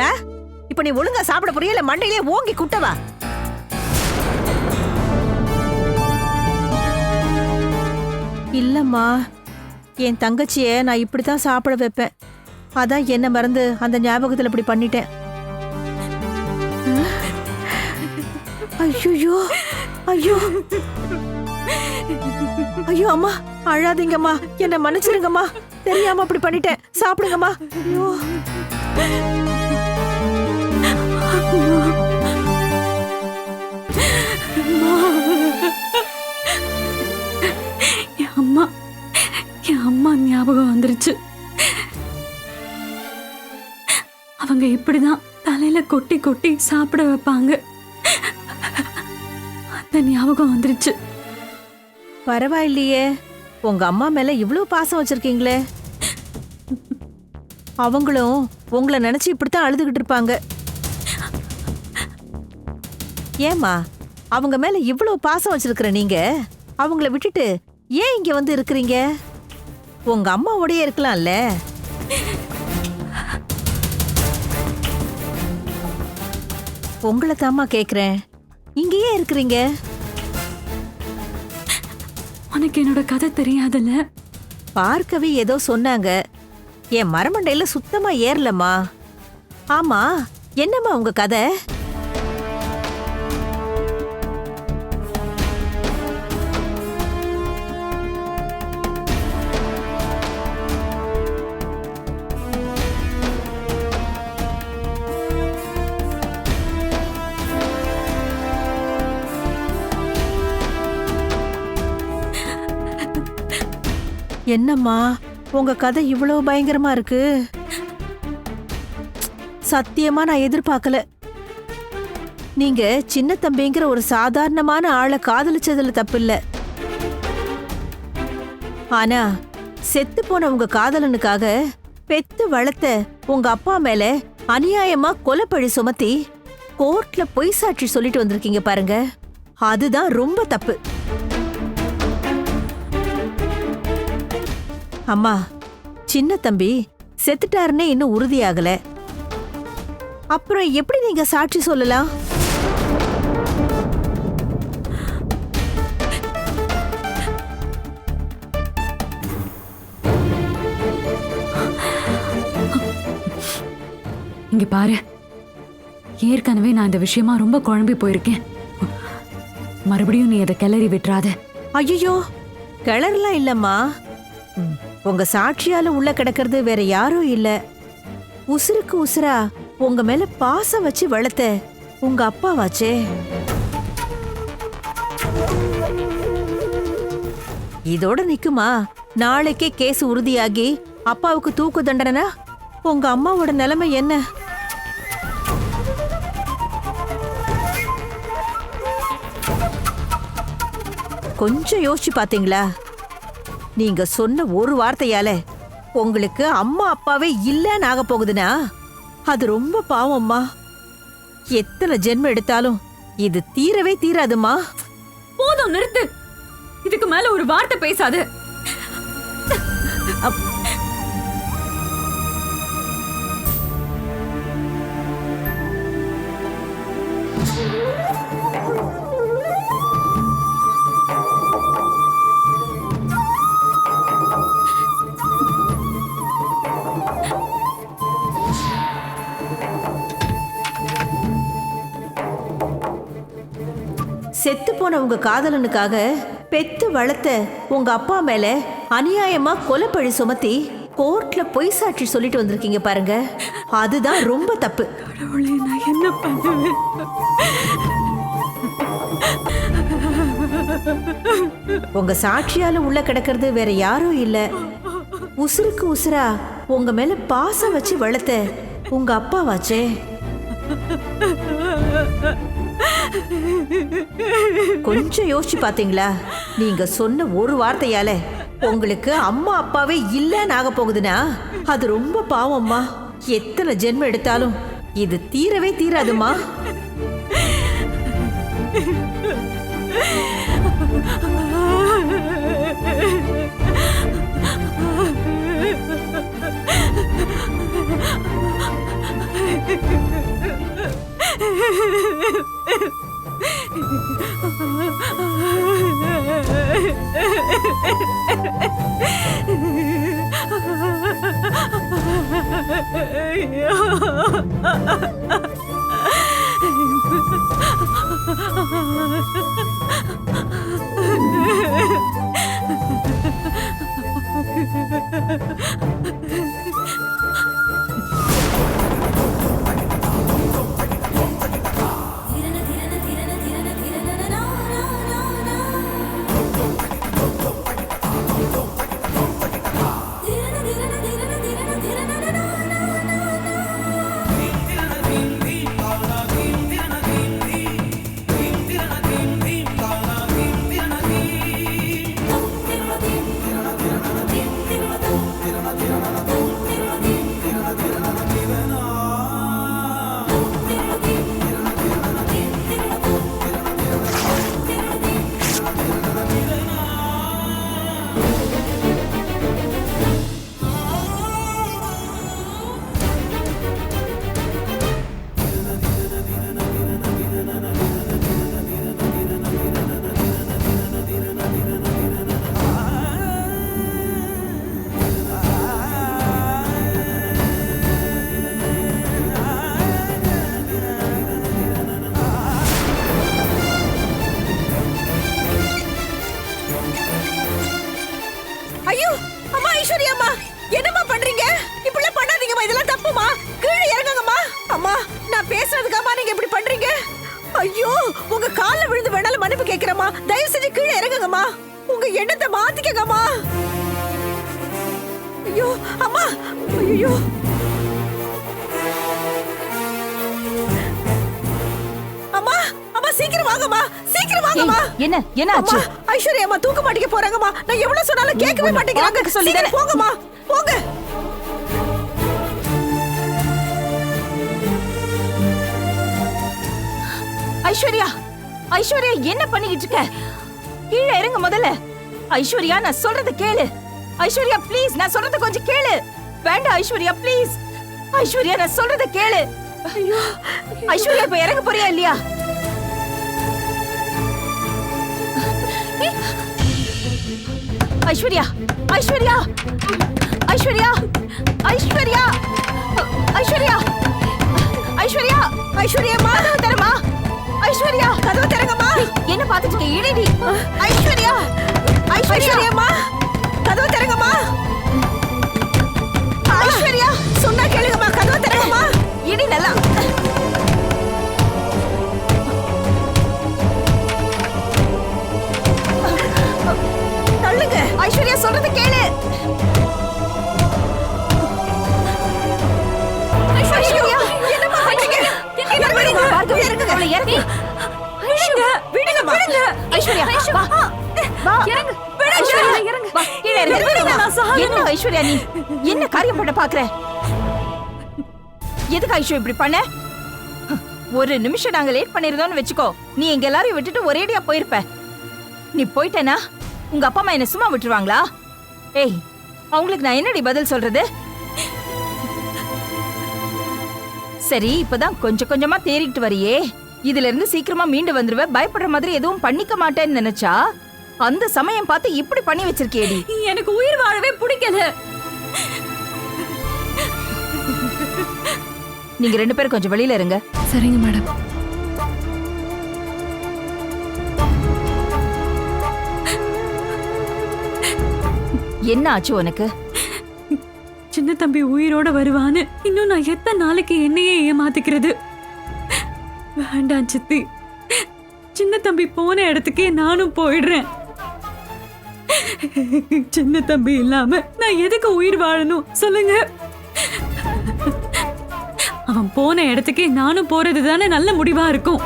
டா இப்ப நீ ஒழுங்கா சாப்பிட புரியல இல்ல மண்டையிலே ஓங்கி குட்டவா? இல்லம்மா. என் தங்கச்சிய நான் இப்படித்தான் சாப்பிட வைப்பேன். அதான் என்ன மறந்து அந்த ஞாபகத்துல இப்படி பண்ணிட்டேன். ஐயோ ஐயோ. ஐயோ அம்மா. அழாதீங்கம்மா. என்ன மன்னிச்சிருங்கம்மா. தெரியாம அப்படி பண்ணிட்டேன். சாப்பிடுங்கம்மா. ஐயோ. அம்மா என் அம்மா ஞாபகம் வந்துருச்சு. அவங்க இப்படிதான் தலையில கொட்டி கொட்டி சாப்பிட வைப்பாங்க. அந்த ஞாபகம் வந்துருச்சு. பரவாயில்லையே. உங்க அம்மா மேல இவ்வளவு பாசம் வச்சிருக்கீங்களே. அவங்களும் உங்களை நினைச்சு இப்படித்தான் அழுதுகிட்டு இருப்பாங்க. ஏமா அவங்க மேல இவ்வளவு பாசம் வச்சிருக்கிற நீங்க? அவங்கள விட்டுட்டு ஏன் இங்க வந்து இருக்கிறீங்க? உங்க அம்மாவோடயே இருக்கலாம்ல. உங்களை தாம்மா கேக்குறேன். இங்கேயே இருக்கிறீங்க. உனக்கு என்னோட கதை தெரியாதுல்ல? பார்க்கவே ஏதோ சொன்னாங்க. என் மரமண்டையில சுத்தமா ஏறலம்மா. ஆமா என்னம்மா உங்க கதை? என்னம்மா உங்க கதை இவ்வளவு பயங்கரமா இருக்கு? சத்தியமா நான் எதிர்பார்க்கல. நீங்க சின்ன தம்பிங்கிற ஒரு சாதாரணமான ஆளை காதலிச்சதுல தப்பில்ல. ஆனா செத்து போன உங்க காதலனுக்காக பெத்து வளர்த்த உங்க அப்பா மேல அநியாயமா கொலைப்பழி சுமத்தி கோர்ட்ல பொய் சாட்சி சொல்லிட்டு வந்திருக்கீங்க பாருங்க. அதுதான் ரொம்ப தப்பு. அம்மா சின்ன தம்பி செத்துட்டாருன்னே இன்னும் உறுதியாகல. அப்புறம் எப்படி நீங்க சாட்சி சொல்லலாம்? இங்க பாரு. ஏற்கனவே நான் இந்த விஷயமா ரொம்ப குழம்பி போயிருக்கேன். மறுபடியும் நீ அதை கிளறி விட்டுறாத. ஐயோ கிளறலாம் இல்லம்மா. உங்க சாட்சியால உள்ள கிடக்கிறது வேற யாரும் இல்ல. உசுருக்கு உசுரா உங்க மேல பாசம் வச்சு வளர்த்த உங்க அப்பாவாச்சே. இதோட நிக்குமா? நாளைக்கே கேஸ் உறுதியாகி அப்பாவுக்கு தூக்கு தண்டனைனா உங்க அம்மாவோட நிலைமை என்ன? கொஞ்சம் யோசிச்சு பாத்தீங்களா? நீங்க சொன்ன ஒரு வார்த்தையால உங்களுக்கு அம்மா அப்பாவே இல்லன்னு ஆக போகுதுன்னா அது ரொம்ப பாவம்மா எத்தனை ஜென்மம் எடுத்தாலும் இது தீரவே தீராதுமா போதும் நிறுத்து. இதுக்கு மேல ஒரு வார்த்தை பேசாத. போன உங்க காதலனுக்காக பெத்து வளர்த்த உங்க அப்பா மேல அநியாயமா கொலைப்பழி சுமத்தி கோர்ட்ல பொய் சாட்சி சொல்லிட்டு வந்திருக்கீங்க பாருங்க. அதுதான் ரொம்ப தப்பு. நான் என்ன பண்ணுவேன்? உங்க சாட்சியால உள்ள கிடக்கிறது வேற யாரும் இல்ல. உசுருக்கு உசுரா உங்க மேல பாசம் வச்சு வளர்த்த உங்க அப்பாவாச்சே. கொஞ்சம் யோசிச்சு பாத்தீங்களா? நீங்க சொன்ன ஒரு வார்த்தையால உங்களுக்கு அம்மா அப்பாவே இல்லன்னு ஆக போகுதுன்னா அது ரொம்ப பாவம்மா எத்தனை ஜென்மம் எடுத்தாலும் இது தீரவே தீராதுமா Ha ha ha ha! அம்மா! ஐயோ அம்மா! அம்மா சீக்கிரம் வாங்கம்மா! சீக்கிரம் வாங்கம்மா! என்ன? என்ன ஆச்சு? ஐஸ்வர்யா அம்மா தூக்க மாட்டிக்க போறாங்கம்மா. நான் எவ்வளவு சொன்னாலும் கேட்கவே மாட்டேங்கிறாங்க. சொல்லி போங்கம்மா. போங்க. ஐஸ்வர்யா ஐஸ்வர்யா என்ன பண்ணிக்கிட்டு இருக்க? கீழே இறங்க முதல்ல. ஐஸ்வர்யா நான் சொல்றத கேளு. ஐஸ்வர்யா ப்ளீஸ் நான் சொல்றத கொஞ்சம் கேளு. வேண்டாம் ஐஸ்வர்யா ப்ளீஸ் ஐஸ்வர்யா நான் சொல்றத கேளு. ஐயோ. ஐஸ்வர்யா இப்ப இறங்க போறியா இல்லையா? ஐஸ்வர்யா ஐஸ்வர்யா ஐஸ்வர்யா ஐஸ்வர்யா ஐஸ்வர்யா ஐஸ்வர்யா ஐஸ்வர்யா மாதவ தரமா? ஐஸ்வர்யா கதவு திறங்கம்மா. என்ன பாத்துட்டு இருக்க இடிடி ஐஸ்வர்யா ஐஸ்வர்யாம்மா கதவு திறங்கம்மா. ஐஸ்வர்யா நீ என்ன காரியம் பண்ண பாக்குற? எதுக்கு ஐஸ்வர்யா இப்படி பண்ண? ஒரு நிமிஷம் நாங்க லேட் பண்ணிருந்தோம்னு வச்சுக்கோ. நீ எங்க எல்லாரையும் விட்டுட்டு ஒரேடியா போயிருப்ப. நீ போயிட்டனா? உங்க அப்பா அம்மா என்ன சும்மா விட்டுருவாங்களா? ஏய் அவங்களுக்கு நான் என்னடி பதில் சொல்றது? சரி இப்பதான் கொஞ்சம் கொஞ்சமா தேறிட்டு வரியே. இதுல இருந்து சீக்கிரமா மீண்டு வந்துருவ. பயப்படுற மாதிரி எதுவும் பண்ணிக்க மாட்டேன்னு நினைச்சா? அந்த சமயம் பார்த்து இப்படி பண்ணி வச்சிருக்கேடி எனக்கு உயிர் வாழவே பிடிக்கல. நீங்க ரெண்டு பேரும் கொஞ்சம் வெளியில இருங்க. சரிங்க மேடம். என்ன ஆச்சு உனக்கு? சின்ன தம்பி உயிரோட வருவான்னு இன்னும் நான் எத்தனை நாளைக்கு என்னையே ஏமாத்திக்கிறது? வேண்டாம் சித்தி. சின்ன தம்பி போன இடத்துக்கே நானும் போயிடுறேன். சின்ன தம்பி இல்லாம நான் எதுக்கு உயிர் வாழணும்? சொல்லுங்க. அவன் போன இடத்துக்கே நானும் போறது தானே நல்ல முடிவா இருக்கும்.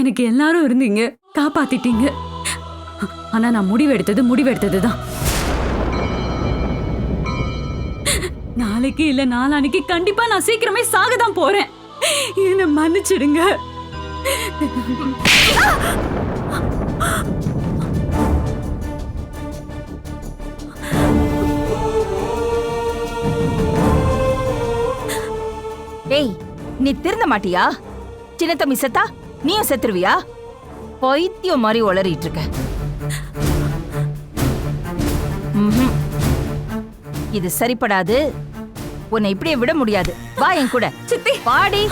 எனக்கு எல்லாரும் இருந்தீங்க. காப்பாத்திட்டீங்க. ஆனா நான் முடிவெடுத்தது முடிவெடுத்தது தான். நாளைக்கு இல்ல நாளானிக்கு கண்டிப்பா நான் சீக்கிரமே சாக தான் போறேன். என்ன மன்னிச்சிடுங்க. ஏய் நீ திருந்த மாட்டியா? சின்ன தம்பி செத்தா? நீயும் செத்துருவியா? பைத்தியம் மாதிரி உளறிட்டு இருக்க. இது சரிப்படாது. உன்னை இப்படியே விட முடியாது. வா என் கூட. சித்தி. பாடி